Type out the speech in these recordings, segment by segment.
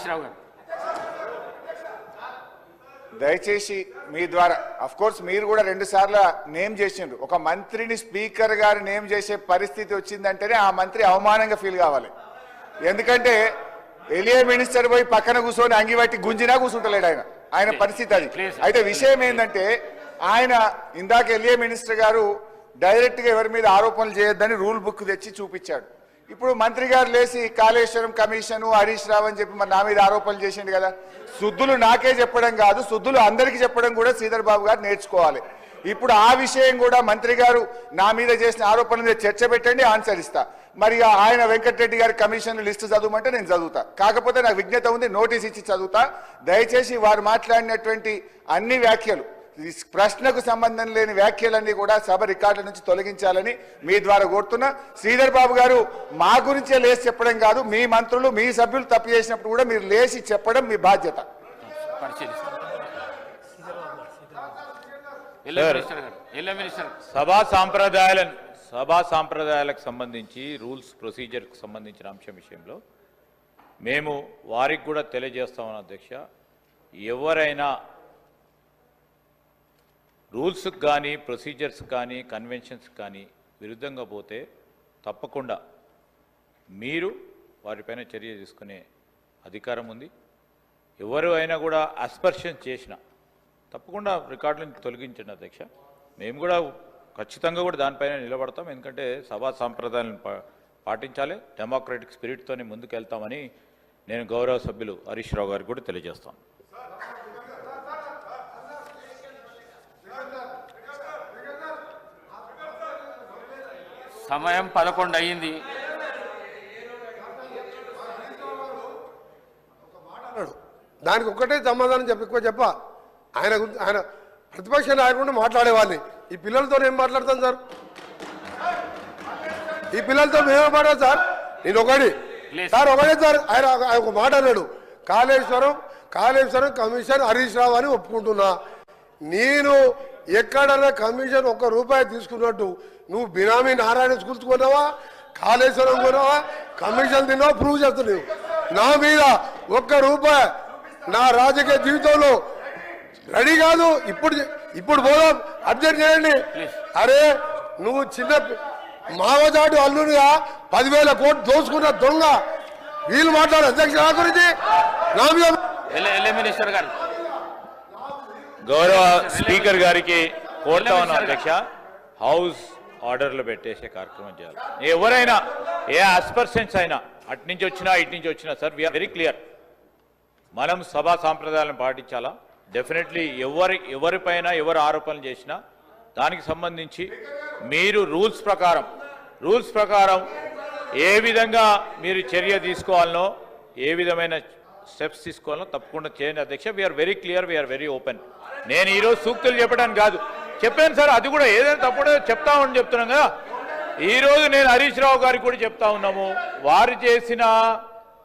హరీష్ రావు గారు. దయచేసి మీ ద్వారా అఫ్ కోర్స్ మీరు కూడా రెండు సార్లు నేమ్ చేసిండ్రు. ఒక మంత్రిని స్పీకర్ గారు నేమ్ చేసే పరిస్థితి వచ్చిందంటేనే ఆ మంత్రి అవమానంగా ఫీల్ కావాలి. ఎందుకంటే ఎలియా మినిస్టర్ పోయి పక్కన కూర్చొని అంగిబట్టి గుంజినా కూర్చుంటలేడు ఆయన. ఆయన పరిస్థితి అది. అయితే విషయం ఏంటంటే ఆయన ఇందాక ఎలియా మినిస్టర్ గారు డైరెక్ట్గా ఎవరి మీద ఆరోపణలు చేయొద్దని రూల్ బుక్ తెచ్చి చూపించాడు. ఇప్పుడు మంత్రి గారు లేచి కాళేశ్వరం కమిషన్ హరీష్ రావు అని చెప్పి మరి నా మీద ఆరోపణలు చేసిండు కదా. శుద్ధులు నాకే చెప్పడం కాదు శుద్ధులు అందరికీ చెప్పడం కూడా శ్రీధర్ బాబు గారు నేర్చుకోవాలి. ఇప్పుడు ఆ విషయం కూడా మంత్రి గారు నా మీద చేసిన ఆరోపణల మీద చర్చ పెట్టండి ఆన్సర్ ఇస్తా. మరి ఆయన వెంకటరెడ్డి గారి కమిషన్ లిస్టు చదవమంటే నేను చదువుతా. కాకపోతే నాకు విజ్ఞత ఉంది నోటీస్ ఇచ్చి చదువుతా. దయచేసి వారు మాట్లాడినటువంటి అన్ని వ్యాఖ్యలు ఈ ప్రశ్నకు సంబంధం లేని వ్యాఖ్యలన్నీ కూడా సభ రికార్డుల నుంచి తొలగించాలని మీ ద్వారా కోరుతున్నా. శ్రీధర్ బాబు గారు మా గురించే లేచి చెప్పడం కాదు మీ మంత్రులు మీ సభ్యులు తప్పు చేసినప్పుడు కూడా మీరు లేచి చెప్పడం మీ బాధ్యత. సభా సాంప్రదాయాలను సభా సాంప్రదాయాలకు సంబంధించి రూల్స్ ప్రొసీజర్కు సంబంధించిన అంశం విషయంలో మేము వారికి కూడా తెలియజేస్తామని అధ్యక్ష. ఎవరైనా రూల్స్కి కానీ ప్రొసీజర్స్ కానీ కన్వెన్షన్స్ కానీ విరుద్ధంగా పోతే తప్పకుండా మీరు వారిపైన చర్య తీసుకునే అధికారం ఉంది. ఎవరు అయినా కూడా అస్పర్షన్ చేసిన తప్పకుండా రికార్డులను తొలగించండి అధ్యక్ష. మేము కూడా ఖచ్చితంగా కూడా దానిపైన నిలబడతాం. ఎందుకంటే సభా సాంప్రదాయాలను పా- పాటించాలి. డెమోక్రటిక్ స్పిరిట్తోనే ముందుకు వెళ్తామని నేను గౌరవ సభ్యులు హరీష్ రావు గారికి కూడా తెలియజేస్తాను. సమయం పదకొండు అయ్యింది. దానికి ఒక్కటే సమాధానం చెప్ప ఎక్కువ చెప్ప. ఆయన గురించి ఆయన ప్రతిపక్ష నాయకుడు మాట్లాడేవాడిని. ఈ పిల్లలతో ఏం మాట్లాడతాను సార్. ఈ పిల్లలతో మేము మాట్లాడు సార్. నేను ఒకటి. సార్ ఒకటే సార్. ఆయన ఆయన ఒక మాట అన్నాడు. కాళేశ్వరం కాళేశ్వరం కమిషన్ హరీష్ రావు అని ఒప్పుకుంటున్నా. నేను ఎక్కడన్నా కమిషన్ ఒక్క రూపాయి తీసుకున్నట్టు నువ్వు బినామీ నారాయణ స్కూల్స్ కొన్నావా? కాళేశ్వరం కొన్నావా? కమిషన్ తిన్నావా? ప్రూవ్ చేస్తున్నావు నా మీద ఒక్క రూపాయి నా రాజకీయ జీవితంలో రెడీ కాదు. ఇప్పుడు ఇప్పుడు పోదాం. అర్జెంట్ చేయండి. అరే నువ్వు చిన్న మావజాటు అల్లునిగా పదివేల కోట్లు దోసుకున్న దొంగ. వీళ్ళు మాట్లాడు. అధ్యక్ష నా గురించి. నా మీద గౌరవ స్పీకర్ గారికి కోరుతా ఉన్నాం అధ్యక్ష. హౌస్ ఆర్డర్లు పెట్టేసే కార్యక్రమం చేయాలి. ఎవరైనా ఏ అస్పర్షన్స్ అయినా అటు నుంచి వచ్చినా ఇటు నుంచి వచ్చినా సార్ వీఆర్ వెరీ క్లియర్ మనం సభా సాంప్రదాయాలను పాటించాలా? డెఫినెట్లీ ఎవరి ఎవరిపైన ఎవరు ఆరోపణలు చేసినా దానికి సంబంధించి మీరు రూల్స్ ప్రకారం రూల్స్ ప్రకారం ఏ విధంగా మీరు చర్య తీసుకోవాలనో ఏ విధమైన స్టెప్స్ తీసుకోవాలనో తప్పకుండా చేయండి అధ్యక్ష. We are very clear we are very open నేను ఈరోజు సూక్తులు చెప్పడానికి కాదు. చెప్పాను సార్ అది కూడా ఏదైనా తప్పుడో చెప్తామని చెప్తున్నాం కదా. ఈరోజు నేను హరీష్ రావు గారికి కూడా చెప్తా ఉన్నాము. వారు చేసిన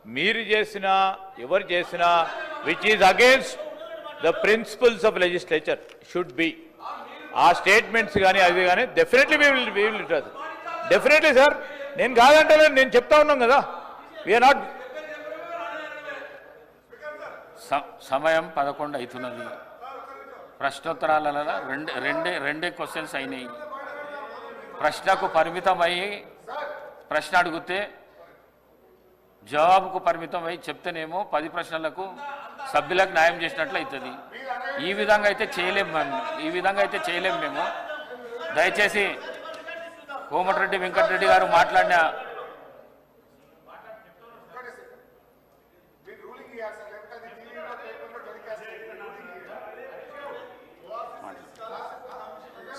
మీరు చేసిన ఎవరు చేసినా which is against the principles of legislature should be ఆ స్టేట్మెంట్స్ కానీ అవి కానీ definitely we will we will definitely sir నేను కాదంటే నేను చెప్తా ఉన్నాం కదా. వీఆర్ నాట్ స- సమయం పదకొండు అవుతున్నది. ప్రశ్నోత్తరాలలో రెండు రెండే రెండే క్వశ్చన్స్ అయినాయి. ప్రశ్నకు పరిమితమై ప్రశ్న అడిగితే జవాబుకు పరిమితం చెప్తేనేమో పది ప్రశ్నలకు సభ్యులకు న్యాయం చేసినట్లు అవుతుంది ఈ విధంగా అయితే చేయలేము మేము. ఈ విధంగా అయితే చేయలేము మేము. దయచేసి కోమటిరెడ్డి వెంకటరెడ్డి గారు మాట్లాడిన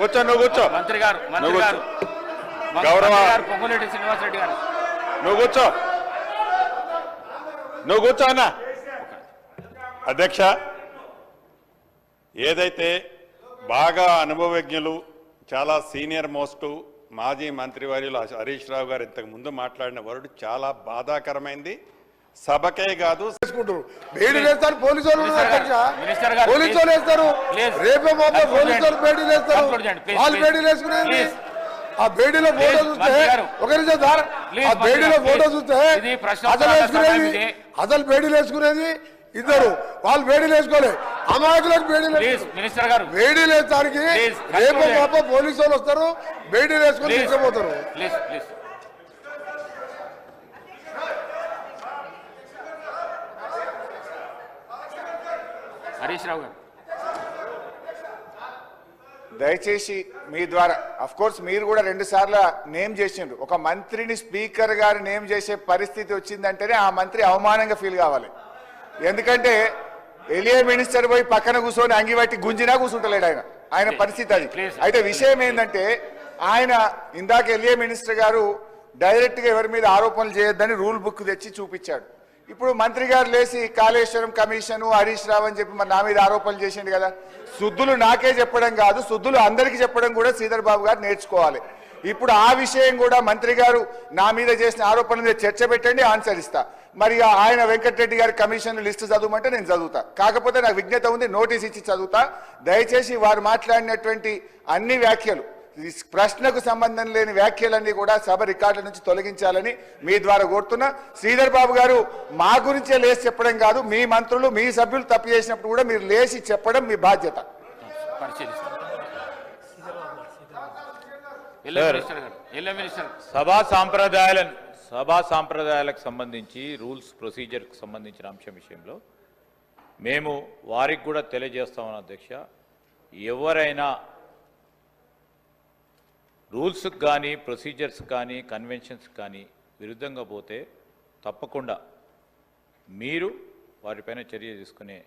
కూర్చో నువ్వు కూర్చో. మంత్రి గారు మంత్రి గారు. గౌరవ- పొంగులేటి శ్రీనివాసరెడ్డి గారు. నువ్వు కూర్చో. నువ్వు కూర్చో అన్న. అధ్యక్ష ఏదైతే బాగా అనుభవజ్ఞులు చాలా సీనియర్ మోస్ట్ మాజీ మంత్రివర్యులు హరీష్ రావు గారు ఇంతకు ముందు మాట్లాడిన వరుడు చాలా బాధాకరమైంది. సభకే కాదు వేస్తారు పోలీసు వాళ్ళు వేస్తారు. రేపే మాపో పోలీసు వాళ్ళు వేస్తారు వాళ్ళు వేసుకునేది. ఆ బేడీలో ఫోటో చూస్తే మంత్రి గారు. ఒక నిమిషం సార్ ఆ బేడీలో ఫోటో. చూస్తే అసలు వేసుకునేది. అసలు బేడీలు వేసుకునేది ఇద్దరు వాళ్ళు బేడీలు వేసుకోలే అమాయకులకు వేస్తారు. మినిస్టర్ గారు వేడీలు ప్లీజ్, రేపు మాపో పోలీసు వాళ్ళు వస్తారు బేడీలు వేసుకొని ప్లీజ్ తీసుకుపోతారు హరీష్ రావు గారు. దయచేసి మీ ద్వారా అఫ్ కోర్స్ మీరు కూడా రెండు సార్లు నేమ్ చేసిండ్రు. ఒక మంత్రిని స్పీకర్ గారు నేమ్ చేసే పరిస్థితి వచ్చిందంటేనే ఆ మంత్రి అవమానంగా ఫీల్ కావాలి. ఎందుకంటే ఎలియా మినిస్టర్ పోయి పక్కన కూర్చొని అంగి పట్టి గుంజినా కూర్చుంటలేడు ఆయన. ఆయన పరిస్థితి అది. అయితే విషయం ఏంటంటే ఆయన ఇందాక ఎలియా మినిస్టర్ గారు డైరెక్ట్గా ఎవరి మీద ఆరోపణలు చేయొద్దని రూల్ బుక్ తెచ్చి చూపించాడు. ఇప్పుడు మంత్రి గారు లేచి కాళేశ్వరం కమిషన్ హరీష్ రావు అని చెప్పి మరి నా మీద ఆరోపణలు చేసిండు కదా. శుద్ధులు నాకే చెప్పడం కాదు శుద్ధులు అందరికీ చెప్పడం కూడా శ్రీధర్ బాబు గారు నేర్చుకోవాలి. ఇప్పుడు ఆ విషయం కూడా మంత్రి గారు నా మీద చేసిన ఆరోపణల మీద చర్చ పెట్టండి ఆన్సర్ ఇస్తా. మరి ఆయన వెంకటరెడ్డి గారి కమిషన్ లిస్టు చదవమంటే నేను చదువుతా. కాకపోతే నాకు విజ్ఞత ఉంది నోటీస్ ఇచ్చి చదువుతా. దయచేసి వారు మాట్లాడినటువంటి అన్ని వ్యాఖ్యలు ప్రశ్నకు సంబంధం లేని వ్యాఖ్యలన్నీ కూడా సభ రికార్డుల నుంచి తొలగించాలని మీ ద్వారా కోరుతున్నా. శ్రీధర్ బాబు గారు మా గురించే లేచి చెప్పడం కాదు మీ మంత్రులు మీ సభ్యులు తప్పు చేసినప్పుడు కూడా మీరు లేచి చెప్పడం మీ బాధ్యత. సభా సాంప్రదాయాలను సభా సాంప్రదాయాలకు సంబంధించి రూల్స్ ప్రొసీజర్కి సంబంధించిన అంశం విషయంలో మేము వారికి కూడా తెలియజేస్తామని అధ్యక్ష. ఎవరైనా రూల్స్కి కానీ ప్రొసీజర్స్ కానీ కన్వెన్షన్స్ కానీ విరుద్ధంగా పోతే తప్పకుండా మీరు వారిపైన చర్య తీసుకునే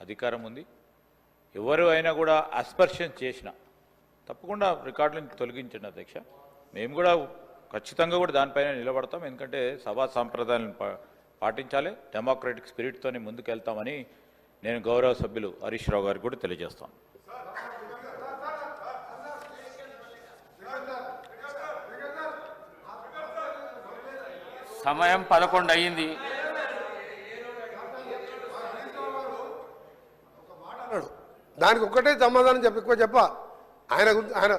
అధికారం ఉంది. ఎవరు అయినా కూడా అస్పర్షన్ చేసిన తప్పకుండా రికార్డులను తొలగించండి అధ్యక్ష. మేము కూడా ఖచ్చితంగా కూడా దానిపైన నిలబడతాం. ఎందుకంటే సభా సాంప్రదాయాలను పా- పాటించాలి. డెమోక్రటిక్ స్పిరిట్తోనే ముందుకెళ్తామని నేను గౌరవ సభ్యులు హరీష్ రావు గారికి కూడా తెలియజేస్తాను. సమయం పదకొండు అయ్యింది. దానికి ఒక్కటే సమాధానం చెప్ప ఎక్కువ చెప్ప. ఆయన గురించి ఆయన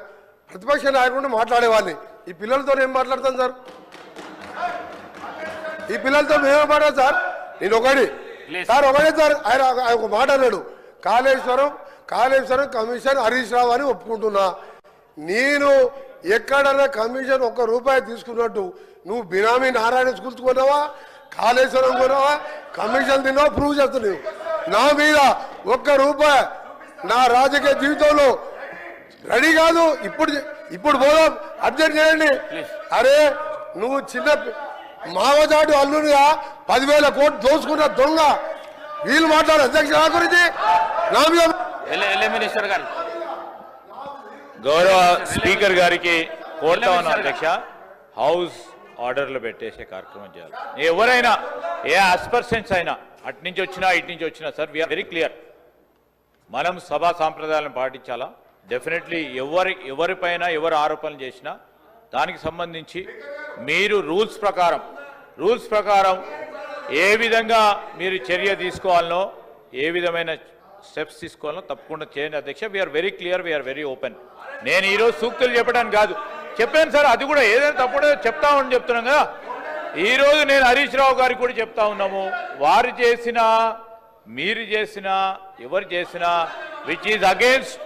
ప్రతిపక్ష నాయకుడు మాట్లాడేవాడిని. ఈ పిల్లలతో ఏం మాట్లాడతాం సార్? ఈ పిల్లలతో మేము మాట్లాడాం సార్? నేను ఒకటి. సార్ ఒకటే సార్ ఆయన ఆయన ఒక మాట అన్నాడు. కాళేశ్వరం కాళేశ్వరం కమిషన్ హరీష్ రావు అని ఒప్పుకుంటున్నా. నేను ఎక్కడన్నా కమిషన్ ఒక్క రూపాయి తీసుకున్నట్టు నువ్వు బినామీ నారాయణ స్కూల్స్ కొన్నావా కాళేశ్వరం కొన్నావా? కమిషన్ తిన్నావా? ప్రూవ్ చేస్తున్నావు నా మీద ఒక్క రూపాయి నా రాజకీయ జీవితంలో రెడీ కాదు. ఇప్పుడు ఇప్పుడు పోదాం. అర్జెంట్ చేయండి. అరే నువ్వు చిన్న మావజాటు అల్లునిగా పదివేల కోట్లు దోసుకున్న దొంగ. వీళ్ళు మాట్లాడు అధ్యక్ష నా గురించి. గౌరవ స్పీకర్ గారికి కోరుతా ఉన్నాను అధ్యక్ష. హౌస్ ఆర్డర్లు పెట్టేసే కార్యక్రమం చేయాలి. ఎవరైనా ఏ అస్పర్సెన్స్ అయినా అటు నుంచి వచ్చినా ఇటు నుంచి వచ్చినా సార్ వీఆర్ వెరీ క్లియర్ మనం సభా సాంప్రదాయాలను పాటించాలా? డెఫినెట్లీ ఎవరి ఎవరిపైన ఎవరు ఆరోపణలు చేసినా దానికి సంబంధించి మీరు రూల్స్ ప్రకారం రూల్స్ ప్రకారం ఏ విధంగా మీరు చర్య తీసుకోవాలనో ఏ విధమైన స్టెప్స్ తీసుకోవాలనో తప్పకుండా చేయండి అధ్యక్ష. We are very clear we are very open నేను ఈరోజు సూక్తులు చెప్పడానికి కాదు. చెప్పాను సార్ అది కూడా ఏదైనా తప్పుడు చెప్తామని చెప్తున్నాం కదా. ఈరోజు నేను హరీష్ రావు గారికి కూడా చెప్తా ఉన్నాము. వారు చేసిన మీరు చేసిన ఎవరు చేసినా which is against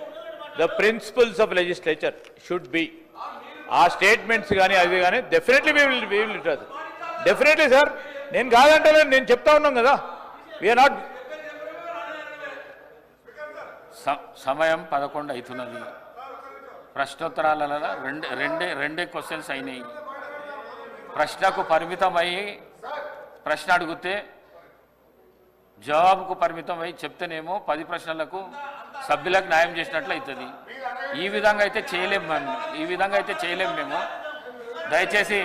the principles of legislature should be ఆ స్టేట్మెంట్స్ కానీ అది కానీ definitely we will we will definitely sir నేను కాదంటే నేను చెప్తా ఉన్నాం కదా. వీఆర్ నాట్ స- సమయం పదకొండు అవుతున్నది ప్రశ్నోత్తరాలలో రెండు రెండే రెండే క్వశ్చన్స్ అయినాయి. ప్రశ్నకు పరిమితమై ప్రశ్న అడిగితే జవాబుకు పరిమితం చెప్తేనేమో పది ప్రశ్నలకు సభ్యులకు న్యాయం చేసినట్లు అవుతుంది ఈ విధంగా అయితే చేయలేము మేము. ఈ విధంగా అయితే చేయలేము మేము. దయచేసి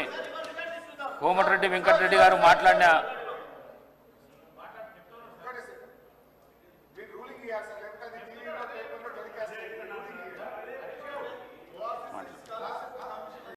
కోమటిరెడ్డి వెంకటరెడ్డి గారు మాట్లాడిన